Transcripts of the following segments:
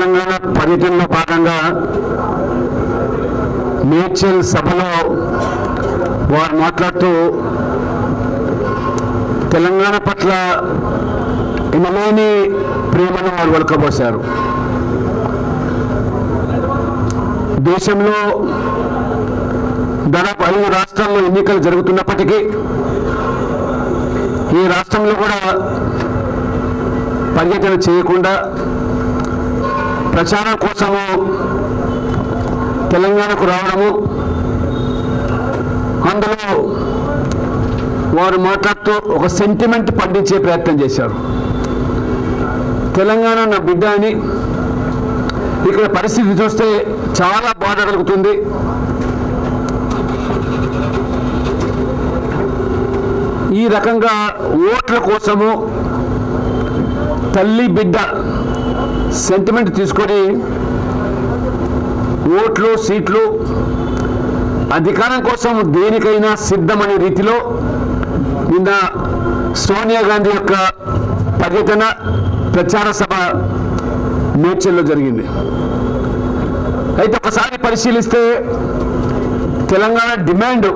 తెలంగాణ పర్యటనలో భాగంగా మేడ్చల్ సభలో వారు మాట్లాడుతూ తెలంగాణ పట్ల ఎనలేని ప్రేమను వారు వెలకబోశారు. దేశంలో దాదాపు ఐదు రాష్ట్రాల్లో ఎన్నికలు జరుగుతున్నప్పటికీ ఈ రాష్ట్రంలో కూడా పర్యటన చేయకుండా ప్రచారం కోసము తెలంగాణకు రావడము. అందులో వారు మాట్లాడుతూ ఒక సెంటిమెంట్ పండించే ప్రయత్నం చేశారు. తెలంగాణ నా బిడ్డ అని ఇక్కడ పరిస్థితి చూస్తే చాలా బాధ కలుగుతుంది. ఈ రకంగా ఓట్ల కోసము తల్లి బిడ్డ సెంటిమెంట్ తీసుకొని ఓట్లు సీట్లు అధికారం కోసం దేనికైనా సిద్ధమనే రీతిలో నిన్న సోనియా గాంధీ యొక్క పర్యటన ప్రచార సభ మేడ్చల్లో జరిగింది. అయితే ఒకసారి పరిశీలిస్తే తెలంగాణ డిమాండ్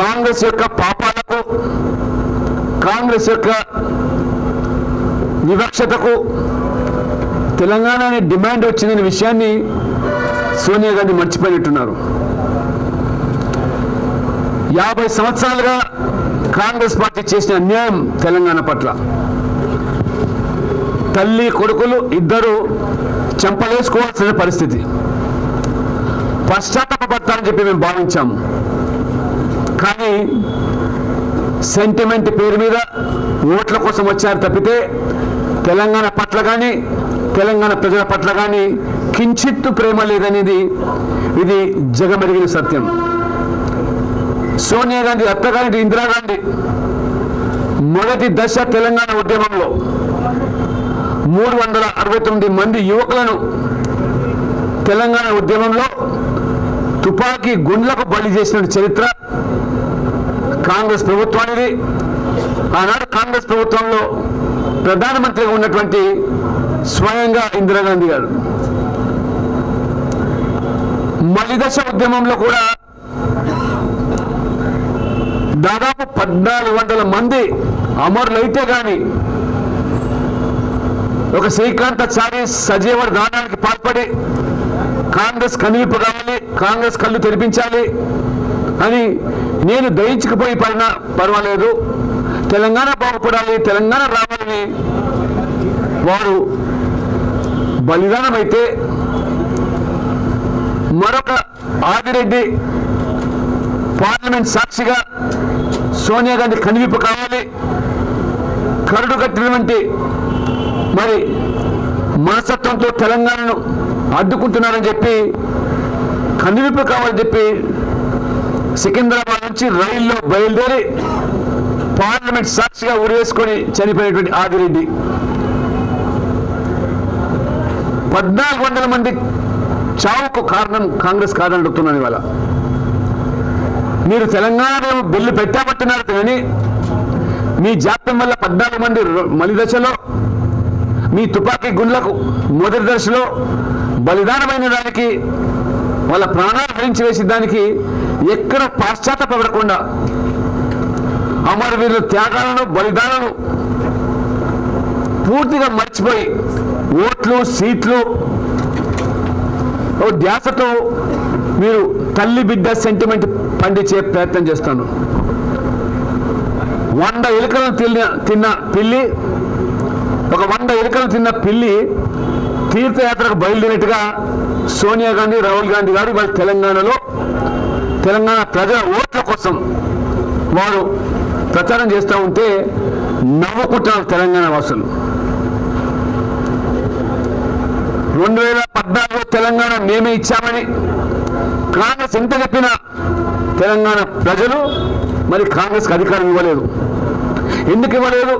కాంగ్రెస్ యొక్క పాపాలకు కాంగ్రెస్ యొక్క వివక్షతకు తెలంగాణ అనే డిమాండ్ వచ్చిందనే విషయాన్ని సోనియా గాంధీ మర్చిపోయినట్టున్నారు. యాభై సంవత్సరాలుగా కాంగ్రెస్ పార్టీ చేసిన అన్యాయం తెలంగాణ పట్ల. తల్లి కొడుకులు ఇద్దరు చెంపలేసుకోవాల్సిన పరిస్థితి. పశ్చాత్తాపడతారని చెప్పి మేము భావించాము. కానీ సెంటిమెంట్ పేరు మీద ఓట్ల కోసం వచ్చారు తప్పితే తెలంగాణ పట్ల కానీ తెలంగాణ ప్రజల పట్ల కానీ కించిత్తు ప్రేమ లేదనేది ఇది జగమెరిగిన సత్యం. సోనియా గాంధీ అత్తగారి ఇందిరాగాంధీ మొదటి దశ తెలంగాణ ఉద్యమంలో మూడు వందల అరవై తొమ్మిది మంది యువకులను తెలంగాణ ఉద్యమంలో తుపాకీ గుండ్లకు బలి చేసిన చరిత్ర కాంగ్రెస్ ప్రభుత్వానిది. ఆనాడు కాంగ్రెస్ ప్రభుత్వంలో ప్రధానమంత్రిగా ఉన్నటువంటి స్వయంగా ఇందిరాగాంధీ గారు. మలిదశ ఉద్యమంలో కూడా దాదాపు పద్నాలుగు వందల మంది అమరులైతే కానీ ఒక శ్రీకాంతాచారి సజీవ దానానికి పాల్పడి కాంగ్రెస్ కనువిప్పు కావాలి కాంగ్రెస్ కళ్ళు తెరిపించాలి అని నేను దయించుకుపోయి పడినా పర్వాలేదు. తెలంగాణ బాగుపడాలి తెలంగాణ రావాలని వారు బలిదానం అయితే మరొక ఆదిరెడ్డి పార్లమెంట్ సాక్షిగా సోనియా గాంధీ కనువిప్పు కావాలి. కరుడు కట్టినటువంటి మరి మనస్తత్వంతో తెలంగాణను అడ్డుకుంటున్నారని చెప్పి కనువిప్పు కావాలని చెప్పి సికింద్రాబాద్ నుంచి రైల్లో బయలుదేరి పార్లమెంట్ సాక్షిగా ఉరేసుకొని చనిపోయినటువంటి ఆదిరెడ్డి. పద్నాలుగు వందల మంది చావుకు కారణం కాంగ్రెస్ కాదని అడుగుతున్నాను ఇవాళ. మీరు తెలంగాణ బిల్లు పెట్టామంటున్నారు కానీ మీ జాప్యం వల్ల పద్నాలుగు మంది మలి దశలో మీ తుపాకీ గుండ్లకు మొదటి దశలో బలిదానమైన దానికి వాళ్ళ ప్రాణాలు హరించి వేసిన దానికి ఎక్కడ పాశ్చాత్తపడకుండా అమరవీరుల త్యాగాలను బలిదానాలను పూర్తిగా మర్చిపోయి ఓట్లు సీట్లు ధ్యాసతో మీరు తల్లి బిడ్డ సెంటిమెంట్ పండించే ప్రయత్నం చేస్తాను వంద ఎలుకలను తిన్న తిన్న పిల్లి ఒక వంద ఎలుకలు తిన్న పిల్లి తీర్థయాత్రకు బయలుదేరినట్టుగా సోనియా గాంధీ రాహుల్ గాంధీ గారు వాళ్ళ తెలంగాణలో తెలంగాణ ప్రజల ఓట్ల కోసం వారు ప్రచారం చేస్తూ ఉంటే నవ్వుకుంటున్నారు తెలంగాణ వాసులు. రెండు వేల పద్నాలుగులో తెలంగాణ మేమే ఇచ్చామని కాంగ్రెస్ ఎంత చెప్పినా తెలంగాణ ప్రజలు మరి కాంగ్రెస్కి అధికారం ఇవ్వలేదు. ఎందుకు ఇవ్వలేదు?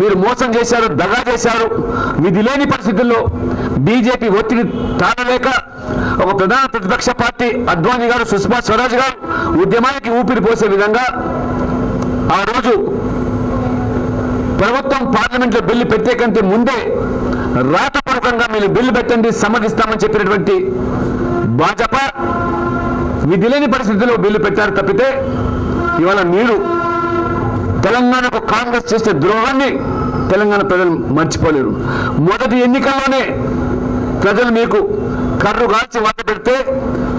మీరు మోసం చేశారు దగా చేశారు విధి లేని పరిస్థితుల్లో బీజేపీ ఒత్తిడి తాళలేక ఒక ప్రధాన ప్రతిపక్ష పార్టీ అద్వానీ గారు సుష్మా స్వరాజ్ గారు ఉద్యమానికి ఊపిరి పోసే విధంగా ఆ రోజు ప్రభుత్వం పార్లమెంట్లో బిల్లు పెట్టే కంటే ముందే రాతపూర్వకంగా మీరు బిల్లు పెట్టండి సమ్మతిస్తామని చెప్పినటువంటి భాజపా విధి లేని పరిస్థితుల్లో బిల్లు పెట్టారు తప్పితే ఇవాళ మీరు తెలంగాణకు కాంగ్రెస్ చేసే ద్రోహాన్ని తెలంగాణ ప్రజలు మర్చిపోలేరు. మొదటి ఎన్నికల్లోనే ప్రజలు మీకు కర్రు కాల్చి వాత పెడితే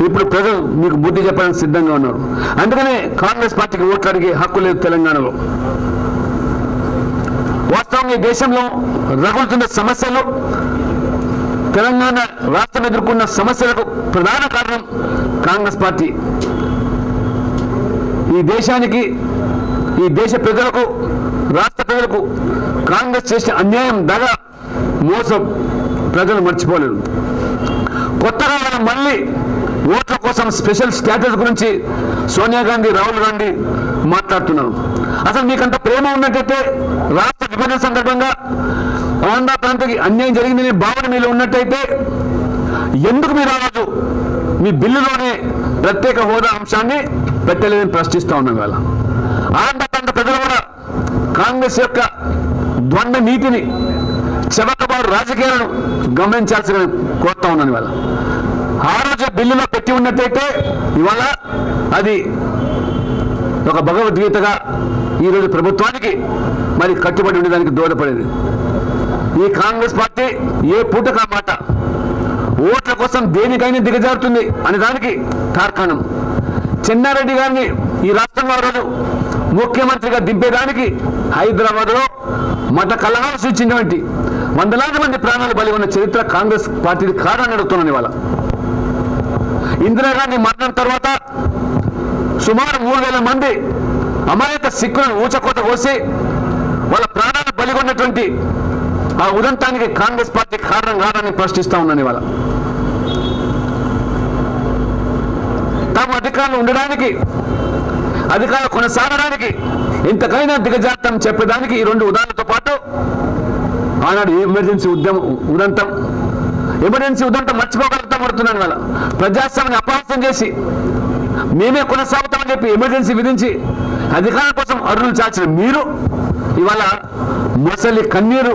ఇప్పుడు ప్రజలు మీకు బుద్ధి చెప్పడానికి సిద్ధంగా ఉన్నారు. అందుకనే కాంగ్రెస్ పార్టీకి ఓట్లు అడిగే హక్కు లేదు తెలంగాణలో. వాస్తవంగా ఈ దేశంలో రగులుతున్న సమస్యలు తెలంగాణ రాష్ట్రం ఎదుర్కొన్న సమస్యలకు ప్రధాన కారణం కాంగ్రెస్ పార్టీ. ఈ దేశానికి ఈ దేశ ప్రజలకు రాష్ట్ర ప్రజలకు కాంగ్రెస్ చేసిన అన్యాయం దగ మోసం. ప్రజలు మర్చిపోలేదు కొత్తగా మనం మళ్ళీ ఓట్ల కోసం స్పెషల్ స్టేటస్ గురించి సోనియా గాంధీ రాహుల్ గాంధీ మాట్లాడుతున్నారు. అసలు మీకంత ప్రేమ ఉన్నట్టయితే రాష్ట్ర విభజన సందర్భంగా ఆంధ్ర ప్రాంతానికి అన్యాయం జరిగిందనే భావన మీలో ఉన్నట్టయితే ఎందుకు మీరు ఆ రోజు మీ బిల్లులోనే ప్రత్యేక హోదా అంశాన్ని పెట్టలేదని ప్రశ్నిస్తా ఉన్నాం వేళ ఆంధ్ర ప్రాంత ప్రజలు కూడా కాంగ్రెస్ యొక్క ద్వంద్వ నీతిని చెవకబారు రాజకీయాలను గమనించాల్సిన కోరుతా ఉన్నాను ఇవాళ. ఆ రోజు బిల్లులో పెట్టి ఉన్నట్టయితే ఇవాళ అది ఒక భగవద్గీతగా ఈరోజు ప్రభుత్వానికి మరి కట్టుబడి ఉండేదానికి దోహదపడేది. ఈ కాంగ్రెస్ పార్టీ ఏ పూట ఆ మాట? ఓట్ల కోసం దేనికైనా దిగజారుతుంది అనే దానికి తార్కాణం. చెన్నారెడ్డి గారిని ఈ రాష్ట్రంలో ఆ రోజు ముఖ్యమంత్రిగా దింపేదానికి హైదరాబాద్లో మత కలహాలు సూచించినటువంటి వందలాది మంది ప్రాణాలు బలి ఉన్న చరిత్ర కాంగ్రెస్ పార్టీ కాదని అడుగుతున్నాను ఇవాళ. ఇందిరాగాంధీ మరణం తర్వాత సుమారు మూడు వేల మంది అమాయక సిక్కులను ఊచకోత కోసి వాళ్ళ ప్రాణాలు బలిగొన్నటువంటి ఆ ఉదంతానికి కాంగ్రెస్ పార్టీ కారణం కాదని ప్రశ్నిస్తా ఉన్నాను ఇవాళ. తాము అధికారంలో ఉండడానికి అధికారులు కొనసాగడానికి ఇంతకైనా దిగజాతం చెప్పడానికి ఈ రెండు ఉదాహరణతో పాటు ఆనాడు ఎమర్జెన్సీ ఉద్యమం ఉదంతం ఎమర్జెన్సీ ఉదంతం మర్చిపోగలుగుతాం పడుతున్నాను వాళ్ళ ప్రజాస్వామ్యాన్ని అపహాస్యం చేసి మేమే కొనసాగుతామని చెప్పి ఎమర్జెన్సీ విధించి అధికారం కోసం అరుణులు చాచిన మీరు ఇవాళ మొసలి కన్నీరు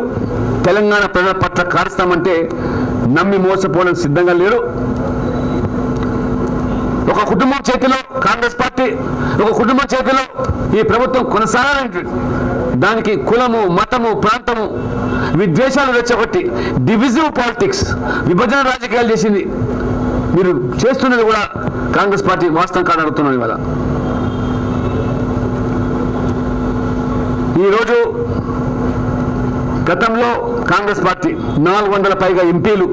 తెలంగాణ ప్రజల పట్ల కారుస్తామంటే నమ్మి మోసపోవడం సిద్ధంగా లేరు. ఒక కుటుంబం చేతిలో కాంగ్రెస్ పార్టీ ఒక కుటుంబం చేతిలో ఈ ప్రభుత్వం కొనసాగాలంటే దానికి కులము మతము ప్రాంతము విద్వేషాలు రెచ్చగొట్టి డివిజివ్ పాలిటిక్స్ విభజన రాజకీయాలు చేసింది. మీరు చేస్తున్నది కూడా కాంగ్రెస్ పార్టీ వాస్తవం కాదు ఇవాళ. ఈరోజు గతంలో కాంగ్రెస్ పార్టీ నాలుగు వందల పైగా ఎంపీలు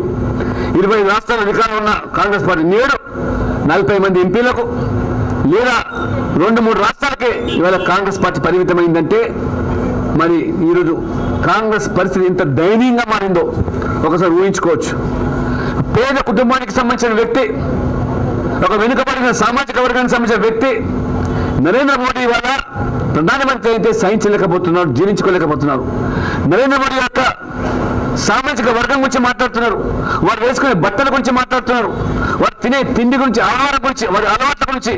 ఇరవై రాష్ట్రాల అధికారంలో ఉన్న కాంగ్రెస్ పార్టీ నేడు నలభై మంది ఎంపీలకు లేదా రెండు మూడు రాష్ట్రాలకే ఇవాళ కాంగ్రెస్ పార్టీ పరిమితమైందంటే మరి ఈరోజు కాంగ్రెస్ పరిస్థితి ఇంత దయనీయంగా మారిందో ఒకసారి ఊహించుకోవచ్చు. పేద కుటుంబానికి సంబంధించిన వ్యక్తి ఒక వెనుకబడిన సామాజిక వర్గానికి సంబంధించిన వ్యక్తి నరేంద్ర మోడీ వల్ల ప్రధానమంత్రి అయితే సహించలేకపోతున్నారు జీర్ణించుకోలేకపోతున్నారు. నరేంద్ర మోడీ యొక్క సామాజిక వర్గం గురించి మాట్లాడుతున్నారు వారు వేసుకునే బట్టల గురించి మాట్లాడుతున్నారు వారు తినే తిండి గురించి ఆహారం గురించి వారి అలవాట్ల గురించి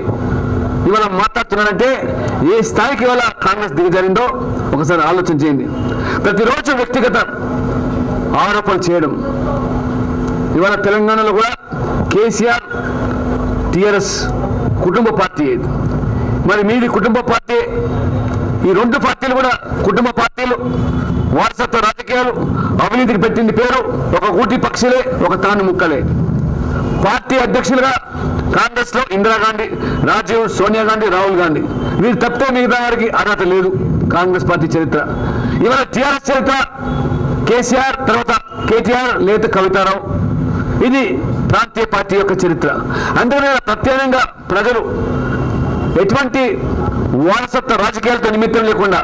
ఇవాళ మాట్లాడుతున్నానంటే ఏ స్థాయికి ఇవాళ కాంగ్రెస్ దిగజారిందో ఒకసారి ఆలోచన చేయండి. ప్రతిరోజు వ్యక్తిగత ఆరోపణలు చేయడం. ఇవాళ తెలంగాణలో కూడా కేసీఆర్ టిఆర్ఎస్ కుటుంబ పార్టీ. మరి మీది కుటుంబ పార్టీ ఈ రెండు పార్టీలు కూడా కుటుంబ పార్టీలు వారసత్వ రాజకీయాలు అవినీతికి పెట్టింది పేరు ఒక కూటి పక్షులే ఒక తాను ముక్కలే. పార్టీ అధ్యక్షులుగా కాంగ్రెస్లో ఇందిరాగాంధీ రాజీవ్ సోనియా గాంధీ రాహుల్ గాంధీ. వీరు తప్పితే మిగతా వారికి అర్హత లేదు. కాంగ్రెస్ పార్టీ చరిత్ర. ఇవాళ టీఆర్ఎస్ చరిత్ర కేసీఆర్ తర్వాత కేటీఆర్ లేత కవితారావు. ఇది ప్రాంతీయ పార్టీ యొక్క చరిత్ర. అందుకనే ప్రత్యేకంగా ప్రజలు ఎటువంటి వారసత్వ రాజకీయాలతో నిమిత్తం లేకుండా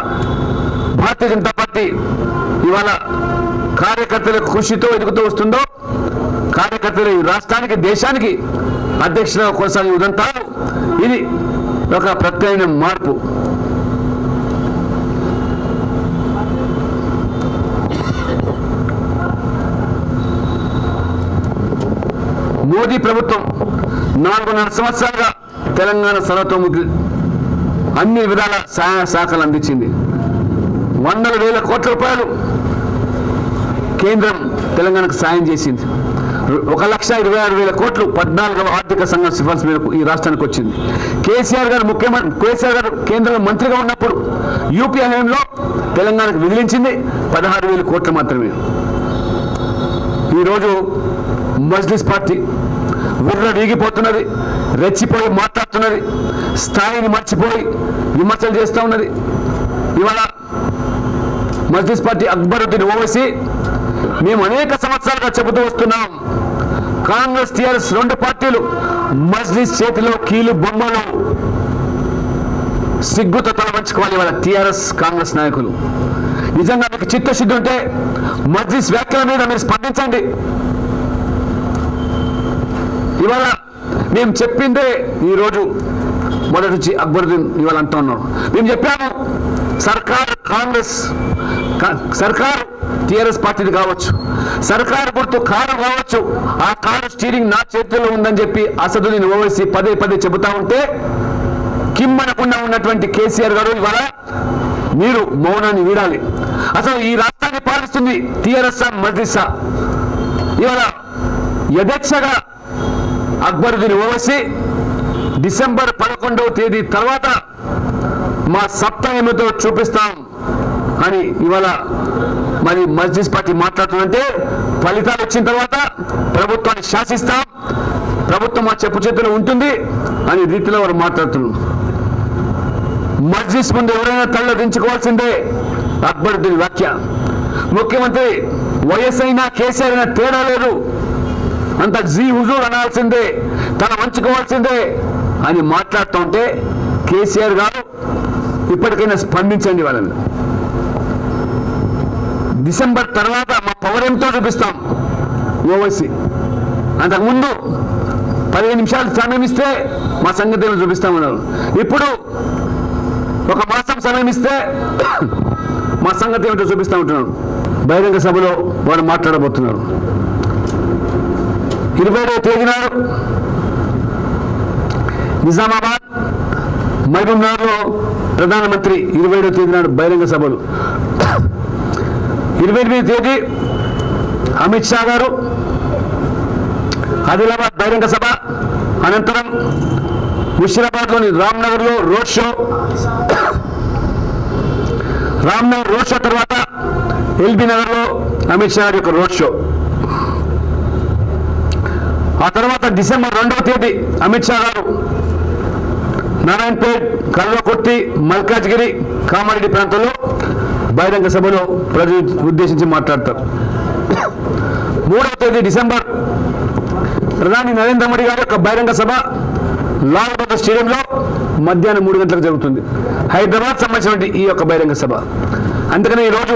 భారతీయ జనతా పార్టీ ఇవాళ కార్యకర్తల కృషితో ఎదుగుతూ వస్తుందో కార్యకర్తలు ఈ రాష్ట్రానికి దేశానికి అధ్యక్షులుగా కొనసాగే ఉదంతా ఇది ఒక ప్రత్యేకమైన మార్పు. మోదీ ప్రభుత్వం నాలుగున్నర సంవత్సరాలుగా తెలంగాణ సర్వతోముఖి అన్ని విధాల సహాయ శాఖలు అందించింది. వందల వేల కోట్ల రూపాయలు కేంద్రం తెలంగాణకు సాయం చేసింది. ఒక లక్ష ఇరవై ఆరు వేల కోట్లు పద్నాలుగవ ఆర్థిక సంఘం సిఫార్సు మేరకు ఈ రాష్ట్రానికి వచ్చింది. కేసీఆర్ గారు ముఖ్యమంత్రి కేసీఆర్ గారు కేంద్ర మంత్రిగా ఉన్నప్పుడు యూపీఐ హయాంలో తెలంగాణకు విధిలించింది పదహారు వేల కోట్లు మాత్రమే. ఈరోజు మజ్లిస్ పార్టీ ఉర్ర రీగిపోతున్నది రెచ్చిపోయి మాట్లాడుతున్నది స్థాయిని మర్చిపోయి విమర్శలు చేస్తూ ఉన్నది. ఇవాళ మజ్లిస్ పార్టీ అక్బరుద్దీన్ ఓవైసీ మేము అనేక సంవత్సరాలుగా చెబుతూ వస్తున్నాం. కాంగ్రెస్ టీఆర్ఎస్ రెండు పార్టీలు మజ్లిస్ చేతిలో కీలు బొమ్మలు సిగ్గుతో తలవంచుకోవాలి వాళ్ళ టీఆర్ఎస్ కాంగ్రెస్ నాయకులు. నిజంగా మీకు చిత్తశుద్ధి ఉంటే మజ్లిస్ వ్యాఖ్యల మీద మీరు స్పందించండి. ఇవాళ మేము చెప్పిందే ఈరోజు మొదటి నుంచి అక్బరుద్దీన్ ఇవాళ అంటూ ఉన్నాం మేము చెప్పాము సర్కార్ కాంగ్రెస్ సర్కార్ టీఆర్ఎస్ పార్టీది కావచ్చు సర్కార్ గుర్తు కారు కావచ్చు ఆ కారు స్టీరింగ్ నా చేతిలో ఉందని చెప్పి అసదుద్దీన్ ఓవైసీ పదే పదే చెబుతా ఉంటే కిమ్మనకుండా ఉన్నటువంటి కేసీఆర్ గారు ఇవాళ మీరు మౌనాన్ని వీడాలి. అసలు ఈ రాష్ట్రాన్ని పాలిస్తుంది టీఆర్ఎస్ మజ్లిసా? ఇవాళ యథేచ్ఛగా అక్బరుద్దీన్ ఓవైసీ డిసెంబర్ పదకొండవ తేదీ తర్వాత మా సప్త ఏమిటో చూపిస్తాం అని ఇవాళ మరి మస్జిద్ పార్టీ మాట్లాడుతుందంటే ఫలితాలు వచ్చిన తర్వాత ప్రభుత్వాన్ని శాసిస్తాం. ప్రభుత్వం మా చెప్పు చేతిలో ఉంటుంది అని రీతిలో వారు మాట్లాడుతున్నారు. మజ్లిస్ ముందు ఎవరైనా తల్ల దించుకోవాల్సిందే అక్బరుద్దీన్ వ్యాఖ్య. ముఖ్యమంత్రి వైఎస్ అయినా కేసీఆర్ అయినా తేడా లేదు. అంత జీ హుజూర్ అనాల్సిందే తన వంచుకోవాల్సిందే అని మాట్లాడుతుంటే కేసీఆర్ గారు ఇప్పటికైనా స్పందించండి వాళ్ళని. డిసెంబర్ తర్వాత మా పవర్ ఎంతో చూపిస్తాం. ఓవైసీ. అంతకుముందు పదిహేను నిమిషాలు సమయం ఇస్తే మా సంగతి చూపిస్తామన్నారు. ఇప్పుడు ఒక మాసం సమయం ఇస్తే మా సంగతి ఏమిటో చూపిస్తా ఉంటున్నాడు బహిరంగ సభలో వారు మాట్లాడబోతున్నారు. ఇరవై ఐదవ తేదీ నాడు నిజామాబాద్ మహబూబ్నగర్లో ప్రధానమంత్రి ఇరవై ఏడవ తేదీ నాడు బహిరంగ సభలు. ఇరవై ఎనిమిది తేదీ అమిత్ షా గారు ఆదిలాబాద్ బహిరంగ సభ అనంతరం ముషిరాబాద్లోని రామ్నగర్లో road show. Ramnagar road show తర్వాత ఎల్బీ నగర్లో అమిత్ షా గారి యొక్క రోడ్ షో. ఆ తర్వాత డిసెంబర్ రెండవ తేదీ అమిత్ షా గారు నారాయణపేట్ కల్వకుర్తి మల్కాజ్గిరి కామారెడ్డి ప్రాంతంలో బహిరంగ సభలో ప్రజలు ఉద్దేశించి మాట్లాడతారు. మూడవ తేదీ డిసెంబర్. ప్రధాని నరేంద్ర మోడీ గారి యొక్క బహిరంగ సభ లాల్ స్టేడియంలో మధ్యాహ్నం మూడు గంటలకు జరుగుతుంది. హైదరాబాద్ సంబంధించినటువంటి ఈ యొక్క బహిరంగ సభ. అందుకని ఈరోజు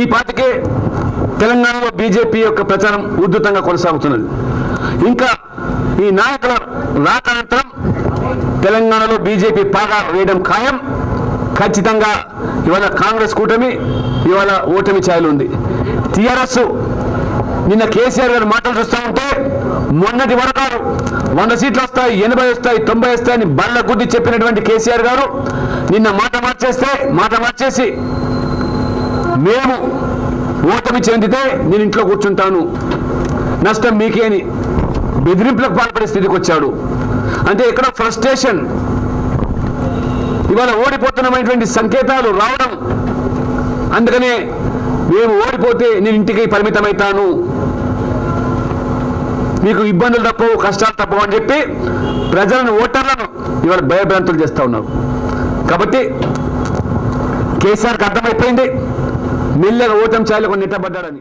ఈ పాటికే తెలంగాణలో బీజేపీ యొక్క ప్రచారం ఉధృతంగా కొనసాగుతున్నది. ఇంకా ఈ నాయకుల రాక అనంతరం తెలంగాణలో బీజేపీ పాగా వేయడం ఖాయం. ఖచ్చితంగా ఇవాళ కాంగ్రెస్ కూటమి ఇవాళ ఓటమి ఛాయలు ఉంది టీఆర్ఎస్ నిన్న కేసీఆర్ గారి మాటలు చూస్తూ ఉంటే మొన్నటి వరకు వంద సీట్లు వస్తాయి ఎనభై వస్తాయి తొంభై వస్తాయని బల్ల గుడ్డి చెప్పినటువంటి కేసీఆర్ గారు నిన్న మాట మార్చేస్తే మాట మార్చేసి మేము ఓటమి చెందితే నేను ఇంట్లో కూర్చుంటాను. నష్టం మీకే అని బెదిరింపులకు పాల్పడే స్థితికి వచ్చాడు. అంటే ఇక్కడ ఫ్రస్ట్రేషన్ ఇవాళ ఓడిపోతున్నమైనటువంటి సంకేతాలు రావడం. అందుకనే మేము ఓడిపోతే నేను ఇంటికి పరిమితమవుతాను మీకు ఇబ్బందులు తప్పవు కష్టాలు తప్పవు అని చెప్పి ప్రజలను ఓటర్లను ఇవాళ భయభ్రాంతులు చేస్తూ ఉన్నారు. కాబట్టి కేసీఆర్కి అర్థమైపోయింది. మెల్లగా ఓటమి ఛాయలకు నిట్టబడ్డాడని